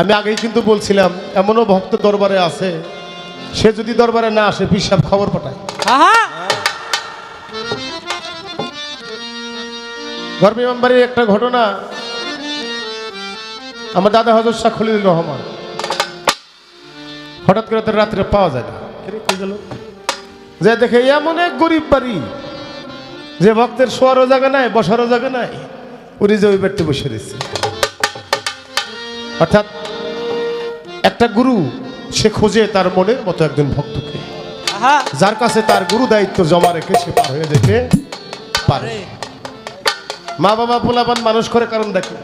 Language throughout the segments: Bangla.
আমি আগেই কিন্তু বলছিলাম এমনও ভক্ত দরবারে আছে সে যদি দরবারে না আসে পিসাব খবর পাঠায়। গর্বী মেম্বারের একটা ঘটনা আমার দাদা হজর শাহ খলিলুর রহমান। হঠাৎ করে তার রাত্রে পাওয়া যায় না। গেল? যে দেখে এমন এক গরিব বাড়ি যে ভক্তের শোয়ারও জায়গা নাই বসারও জায়গা নাই উনি যে ওই বেডতে বসে রয়েছে। অর্থাৎ একটা গুরু সে খোঁজে তার মনের মতো একজন ভক্তকে। যার কাছে তার গুরু দায়িত্ব জমা রেখে সে পার হয়ে যেতে পারে। মা বাবা পোলাপান মানুষ করে কারণ দেখে।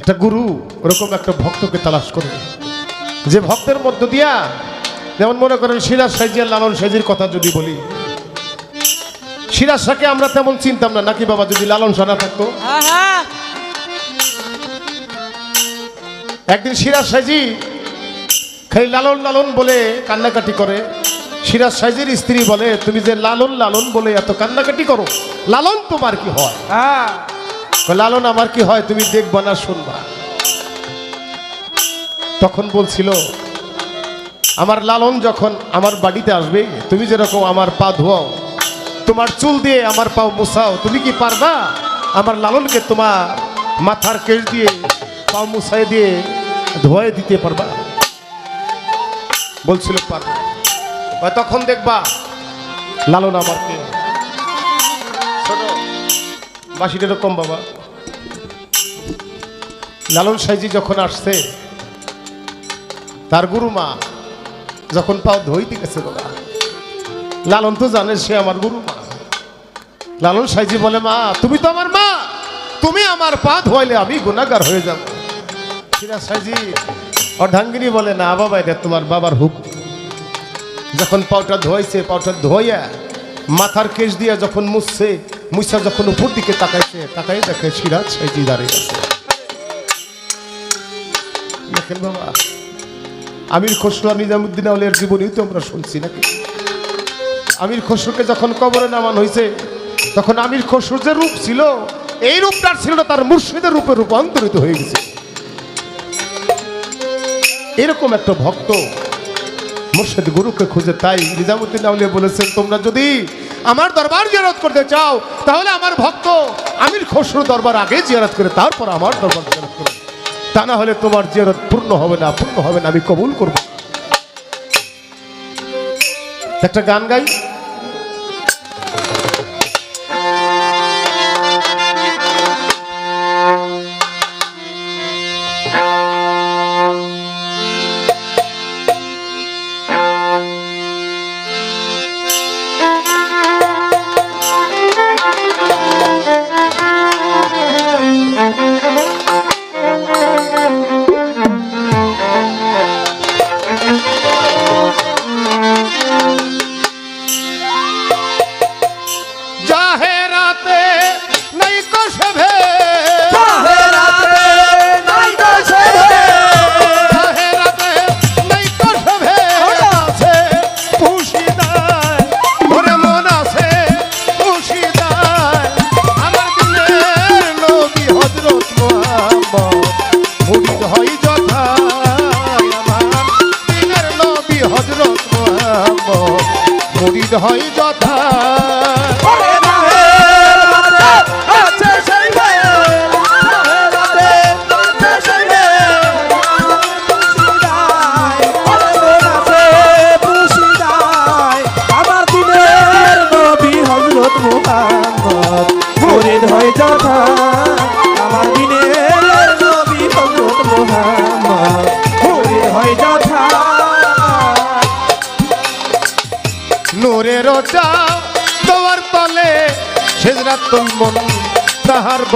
একটা গুরু ওরকম একটা ভক্তকে তালাশ করে। যে ভক্তের মধ্য দিয়া যেমন মনে করেন সিরাজ সাইজিয়া লালন সাইজির কথা যদি বলি সিরাজ শাহকে আমরা তেমন চিনতাম না নাকি বাবা যদি লালন শাহ না থাকতো? একদিন সিরাজ সাইজি খালি লালন লালন বলে কান্নাকাটি করে। সিরাজ সাইজির স্ত্রী বলে তুমি যে লালন লালন বলে এত কান্নাকাটি করো লালন তোমার কি হয়? আহা কয়, লালন আমার কি হয় তুমি দেখবা না শুনবা। তখন বলছিল আমার লালন যখন আমার বাড়িতে আসবে তুমি যেরকম আমার পা ধোয়াও তোমার চুল দিয়ে আমার পা মুছাও তুমি কি পারবা? আমার লালনকে তোমার মাথার কেশ দিয়ে পা মুছাই দিয়ে ধোয়াই দিতে পারবা? বলছিল, পারবা তখন দেখবা, লালন আমার কে? ছোট বাসিটা এরকম বাবা। লালন সাইজি যখন আসছে, তার গুরু মা যখন পাও ধইতে গেছে বাবা। লালন তো জানে সে আমার গুরু মা। লালন সাইজি বলে, মা, তুমি তো আমার মা। তুমি আমার পা ধোয়াইলে আমি গুণাগার হয়ে যাব। সিরাজ অর্ধাঙ্গিনী বলে, না বাবা, এটা তোমার বাবার হুক যখন পাউটা ধোয়াইছে, পাউটা ধোয়া, মাথার কেশ দিয়ে যখন মুছছে, মুছা যখন উপর দিকে তাকাইছে তাকাই দেখে সিরাজ সাইজি দাঁড়িয়ে আছে। দেখেন বাবা, আমির খসরু নিজামুদ্দিন আউলিয়ার জীবনেও তো আমরা শুনছি নাকি? আমির খসরুকে যখন কবরে নামান হয়েছে তখন আমির খসরুর যে রূপ ছিল, এই রূপটার ছিল না, তার মুর্শিদের রূপে রূপান্তরিত হয়ে গেছে। এরকম একটা ভক্ত মুর্শিদ গুরুকে খুঁজে তাই নিজামুদ্দিন আউলিয়া বলেছেন, তোমরা যদি আমার দরবার জিয়ারত করতে চাও, তাহলে আমার ভক্ত আমির খসরু দরবার আগে জিয়ারত করে, তারপর আমার দরবার জিয়ারত করো তা না হলে তোমার জিয়ারত পূর্ণ হবে না, পূর্ণ হবে না, আমি কবুল করব একটা গান গাই।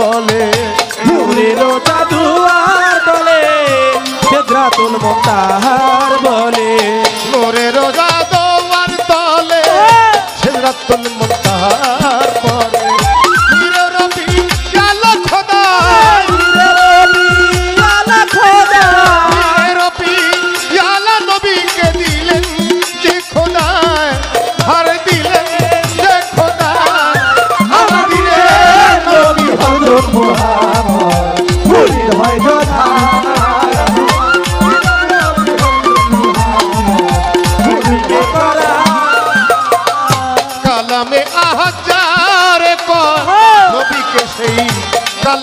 বলে নূরের জাদুয়ার বলে সেদ্রাতুল মোতাহার বলে। মোরের জাদুয়ার তোমার তলে সেজরাতুল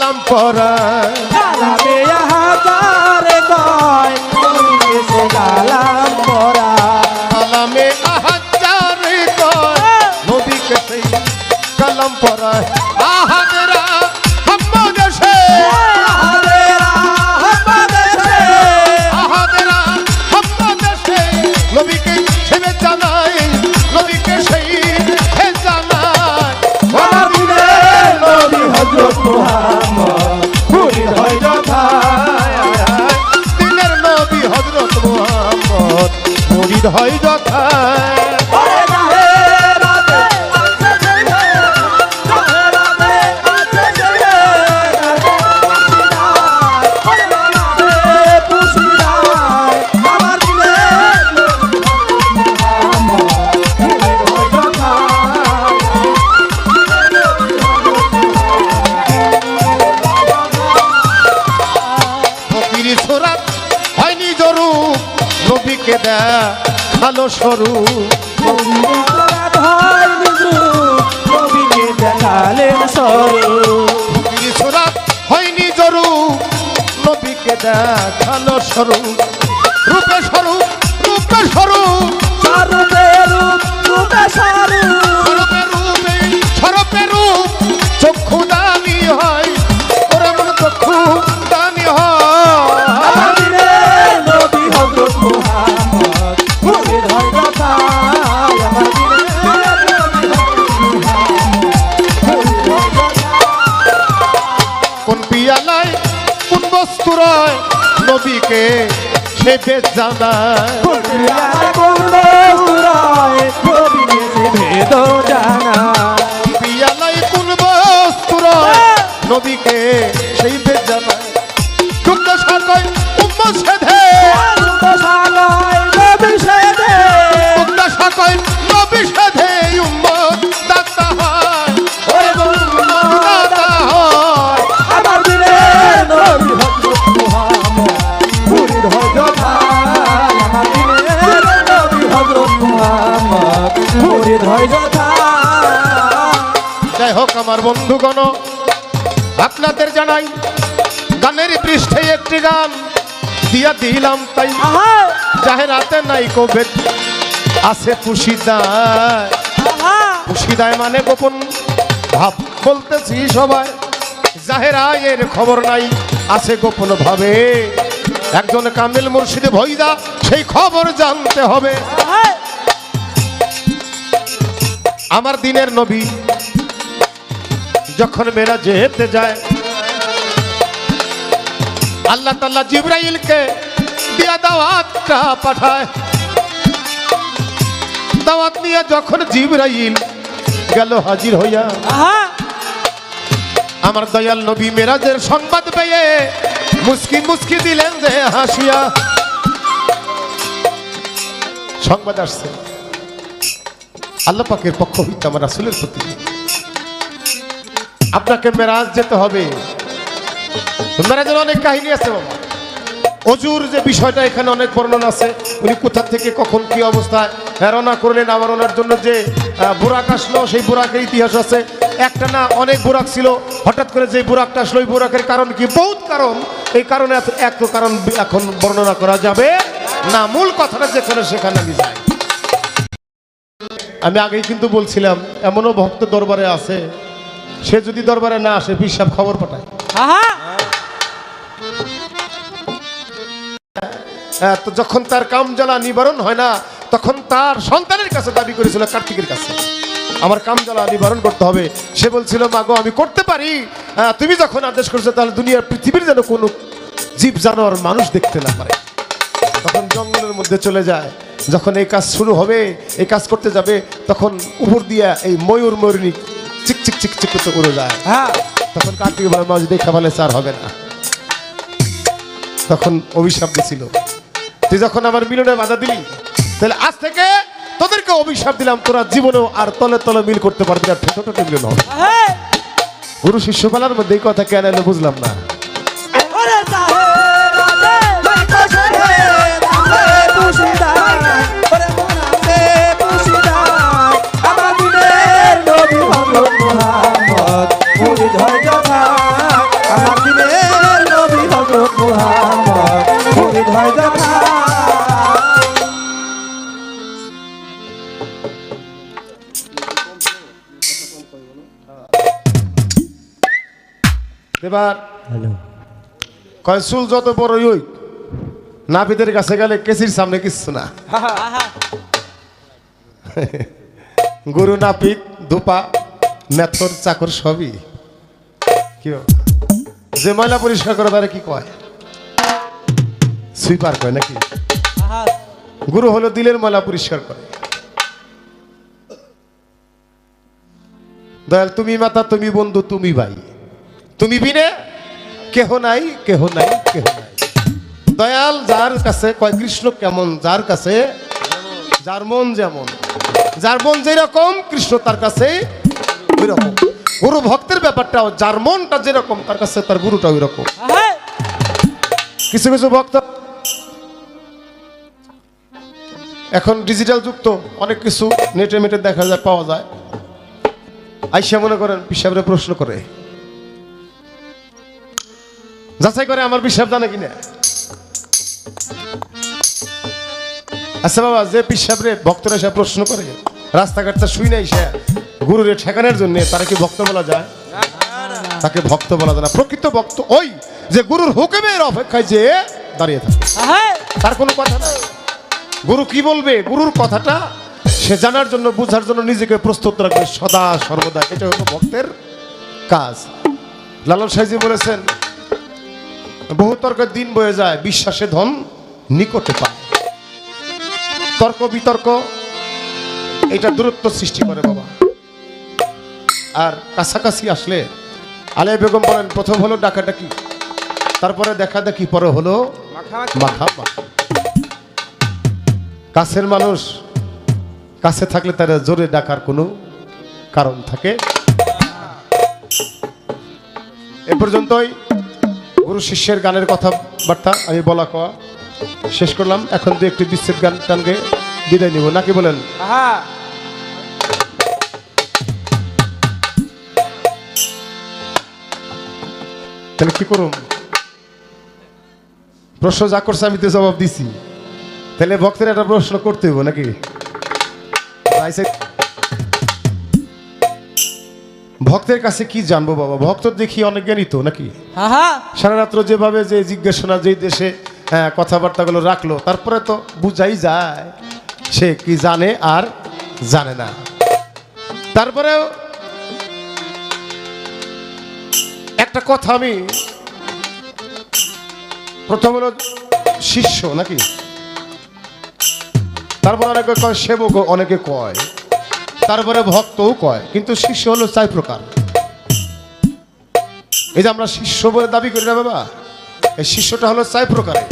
কালাম পরায় ভালো সরু। স্বরূপ হয়নি জরু। নবীকে দেখাল সরু। রূপে সরু। সে বন্ধুগণ আপনাদের জানাই গানের পৃষ্ঠে একটি গান দিয়া দিলাম তাই। আহা! জাহেরাতে নাই কোভেদ আছে পুশিদায় আহা! পুশিদায় মানে গোপন ভাব বলতেছি সবাই। জাহেরায় এর খবর নাই আছে গোপন ভাবে। একজন কামিল মুর্শিদে ভৈদা সেই খবর জানতে হবে। আমার দিনের নবী যখন মেরা যেতে যায় আল্লাহ তাল্লাহ জিব্রাইলকে দিয়া দাওয়াতটা পাঠায়। দাওয়াত নিয়ে যখন জিব্রাইল গেল হাজির হইয়া আমার দয়াল নবী মেরাজের সংবাদ পেয়ে মুস্কি মুস্কি দিলেন যে হাসিয়া। সংবাদ আসছে। আল্লাহ পাকের পক্ষ হইতে আমার রাসুলের প্রতি আপনাকে মেরাজ যেতে হবে। মেরাজের অনেক কাহিনী আছে। বাবা অজুর যে বিষয়টা এখানে অনেক বর্ণনা আছে, উনি কোথা থেকে, কখন কি অবস্থায়, রওনা করলেন আবার ওনার জন্য যে বুরাক আসলো, সেই বুরাকের ইতিহাস আছে। একটা না, অনেক বুরাক ছিল। হঠাৎ করে যে বুরাকটা আসলো, ওই বুরাকের কারণ কি? বহুত কারণ। এই কারণে এত- এক কারণ এখন বর্ণনা করা যাবে না। মূল কথাটা যেখানে, সেখানে আমি যাই। আমি আগেই কিন্তু বলছিলাম, এমনও ভক্ত দরবারে আছে সে যদি দরবারে না আসে পিসাব খবর পাঠায়। হ্যাঁ, তো যখন তার কাম জ্বালা নিবারণ হয় না তখন তার সন্তানের কাছে দাবি করেছিল কার্তিকের কাছে। আমার কাম জ্বালা নিবারণ করতে হবে। সে বলছিল মাগো আমি করতে পারি। হ্যাঁ, তুমি যখন আদেশ করছ তাহলে দুনিয়ার পৃথিবীর যেন কোনো জীব জানোয়ার মানুষ দেখতে না পারে। তখন জঙ্গলের মধ্যে চলে যায়। যখন এই কাজ শুরু হবে এই কাজ করতে যাবে তখন উপর দিয়া এই ময়ূর ময়ূরিনী চিক চিক চিক চিক করতে উড়ে যায় হ্যাঁ তখন কার্তিক বলে মাছ দেখা বলে স্যার হবে না তখন অভিশাপ দিছিল তুই যখন আমার মিলনে বাধা দিলি তাহলে আজ থেকে তোদেরকে অভিশাপ দিলাম তোরা জীবনেও আর তলে তলে মিল করতে পারবি না ঠোঁটো ঠোঁটো মিলন হবে গুরু শিষ্যপালার মধ্যে এই কথা কেন এলো বুঝলাম না ওরে হ্যালো। কয় চুল যত বড়ই হই নাপিতের কাছে গেলে কেসির সামনে কিচ্ছু না। গরু নাপিত দুপা মেথর চাকর সবই। কি যে ময়লা পরিষ্কার করে তারা কি কয়? সুইপার কয় নাকি? গুরু হলো দিলের ময়লা পরিষ্কার করে। দয়াল তুমি মাতা তুমি বন্ধু তুমি ভাই। তুমি বিনে? কেহ নাই কেহ নাই কেহ নাই। দয়াল যার কাছে কয় কৃষ্ণ কেমন যার কাছে? যার মন যেমন। যার মন যেরকম কৃষ্ণ তার কাছে ওই রকম গুরু ভক্তের ব্যাপারটাও যার মনটা যেরকম তার কাছে তার গুরুটা ওই রকম কিছু কিছু ভক্ত। এখন ডিজিটাল যুক্ত অনেক কিছু নেটে মেটে দেখা যায় পাওয়া যায়। আইসা মনে করেন পিসাবরে প্রশ্ন করে। যাচাই করে আমার পিসাব জানে কিনা? আচ্ছা বাবা যে পিসাব রে ভক্তরা এসে প্রশ্ন করে রাস্তাঘাটটা শুই নাই সে গুরুরে ঠেকানোর জন্য তারা কি ভক্ত বলা যায়? তাকে ভক্ত বলা যায় না প্রকৃত ভক্ত ওই যে গুরুর হুকুমের অপেক্ষায় যে দাঁড়িয়ে থাকে। তার কোনো কথা নাই। গুরু কি বলবে? গুরুর কথাটা সে জানার জন্য বুঝার জন্য নিজেকে প্রস্তুত রাখবে সদা সর্বদা। এটা হলো ভক্তের কাজ। লালন সাইজি বলেছেন বহু তর্কের দিন বয়ে যায় বিশ্বাসে ধন নিকটে পায়। তর্ক বিতর্ক এটা দূরত্ব সৃষ্টি করে বাবা। আর কাছাকাছি আসলে আলিয়া বেগম বলেন প্রথম হলো ডাকাডাকি তারপরে দেখা দেখি পরে হলো মাখা মাখা কাছের মানুষ কাছে থাকলে তারা জোরে ডাকার কোনো কারণ থাকে এ পর্যন্তই। গুরু শিষ্যের গানের কথাবার্তা আমি বলা কওয়া। শেষ করলাম। এখন দু একটি বিচ্ছেদ গান টানকে বিদায় নিব। নাকি বলেন? তাহলে কি করুন প্রশ্ন যা করছে আমি তো জবাব দিছি। তাহলে ভক্তের একটা প্রশ্ন করতে হইব নাকি? ভক্তের কাছে কি জানব বাবা? ভক্ত দেখি অনেক জ্ঞানী তো নাকি? সারা রাত্র যেভাবে যে জিজ্ঞাসা যে দেশে হ্যাঁ, কথাবার্তাগুলো রাখল তারপরে তো বুঝাই যায় সে কি জানে আর জানে না। তারপরেও একটা কথা আমি প্রথম হলো শিষ্য নাকি? তারপর অনেকে কয় সেবক অনেকে কয়। তারপরে ভক্তও কয় কিন্তু শিষ্য হলো চাই প্রকার। এই যে আমরা শিষ্য বলে দাবি করি না বাবা এই শিষ্যটা হলো চাই প্রকারে।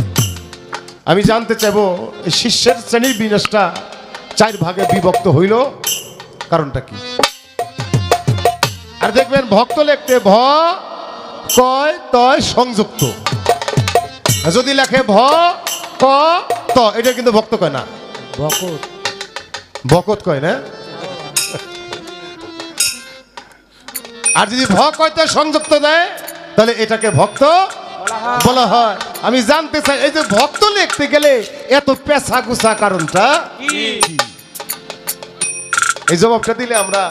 আমি জানতে চাইব এই শিষ্যের শ্রেণির বিন্যাসটা চার ভাগে বিভক্ত হইল কারণটা কি? আর দেখবেন ভক্ত লিখতে ভ কয় তয় সংযুক্ত। যদি লেখে ভ ক ত এটা কিন্তু ভক্ত কয় না। বকত কয় না? আর যদি ভ হয়তো সংযুক্ত দেয় তাহলে এটাকে ভক্ত বলা হয়। আমি জানতে চাই এই যে ভক্ত লিখতে গেলে এত পেশা গুছা কারণটা? এই জবাবটা দিলে আমরা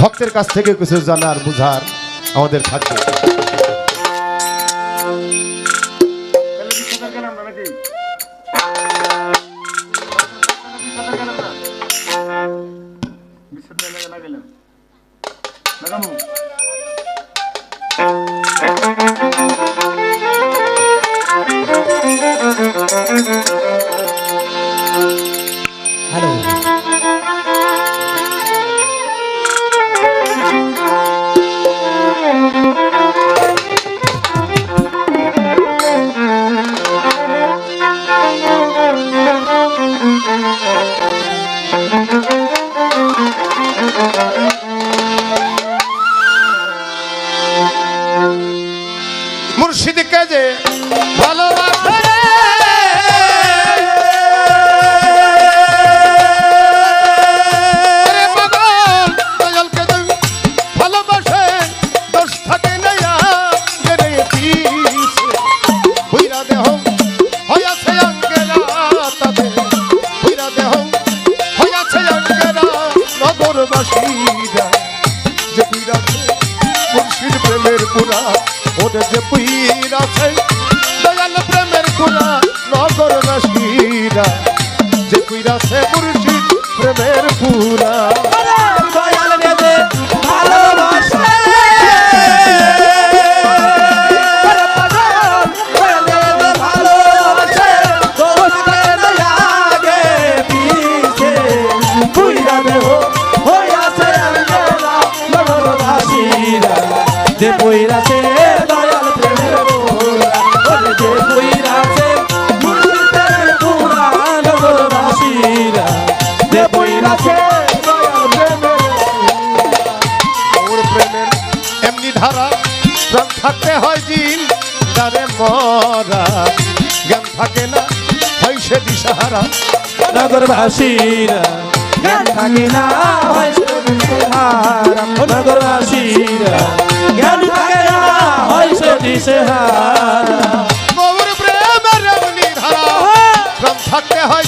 ভক্তের কাছ থেকে কিছু জানার বুঝার আমাদের থাকবে। মরা জ্ঞান থাকে না হয় সে দিশাহারা। নগরবাসীরা জ্ঞান থাকে না হয় সে দিশাহারা। নগরবাসীরা জ্ঞান থাকে না হয় সে দিশাহারা। প্রেমের রমণী ধারা গ্রাম হ্যাঁ। থাকতে হয়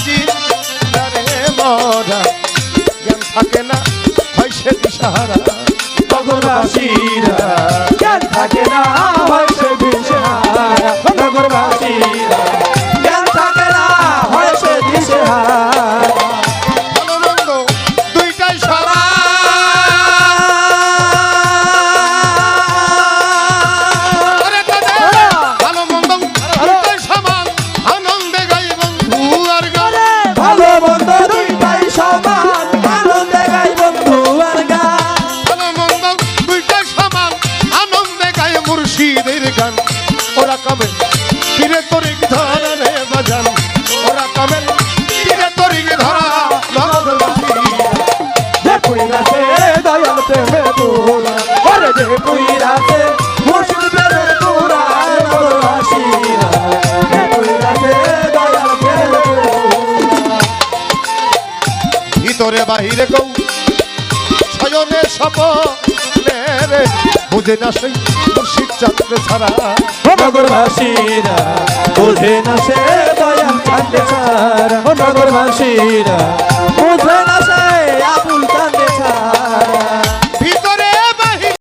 পুইরাতে মুর্শিদ বেরে পুরায় নগরবাসীরা ভিতরে বাহিরে কৌ সজনে সপনে বুঝে না সেই মুর্শিদ চন্দ্র ছাড়া। নগরবাসীরা বুঝে না সে দয়াল চন্দ্র ছাড়া। নগরবাসীরা বুঝে